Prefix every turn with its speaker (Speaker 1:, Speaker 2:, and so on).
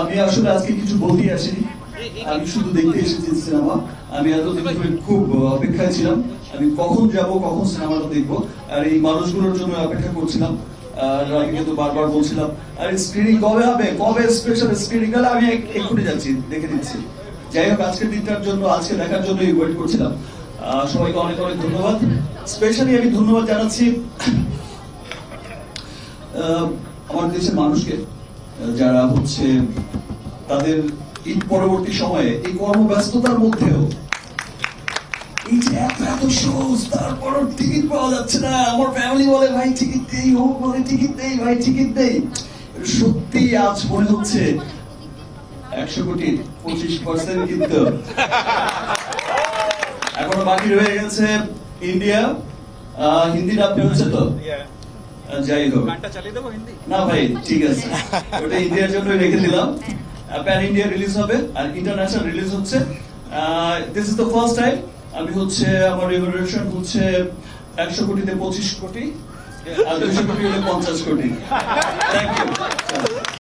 Speaker 1: আমি আসলে আজকে কিছু বলতে আসিনি। আমি শুধু দেখতে এসেছি সিনেমা। আমি এতদিন খুব অপেক্ষায় ছিলাম। আমি কখন যাব, কখন সিনেমাটা দেখব, আর এই মানুষগুলোর জন্য অপেক্ষা করছিলাম। আর আমি কিন্তু বারবার বলছিলাম, আর স্ক্রিনিং কবে হবে? কবে স্পেশাল স্ক্রিনিং আমি এক্ষুনি যাচ্ছি, দেখে নিচ্ছি। যাই হোক, আজকের দিনটার জন্য, আজকে দেখার জন্যই ওয়েট করছিলাম। সবাইকে অনেক অনেক ধন্যবাদ। স্পেশালি আমি ধন্যবাদ জানাচ্ছি আমার দেশের মানুষকে। যারা হচ্ছে তাদের পরবর্তী সময়ে এই কর্মব্যস্ততার মধ্যেও পাওয়া যাচ্ছে সত্যি, আজ একশো কোটি, পঁচিশ পার্সেন্ট কিন্তু। এখনও বাকি রয়ে গেছে ইন্ডিয়া হিন্দিটা আপনি হচ্ছে তো যাই হোক। না ভাই ঠিক আছে। ওটা ইন্ডিয়ার জন্য রেখে দিলাম। প্যান ইন্ডিয়া রিলিজ হবে আর ইন্টারন্যাশনাল রিলিজ হচ্ছে। This is the first time আমি হচ্ছে আমার রেভলিউশন হচ্ছে একশো কোটিতে পঁচিশ কোটি আর দুশো কোটি হলে পঞ্চাশ কোটি। Thank you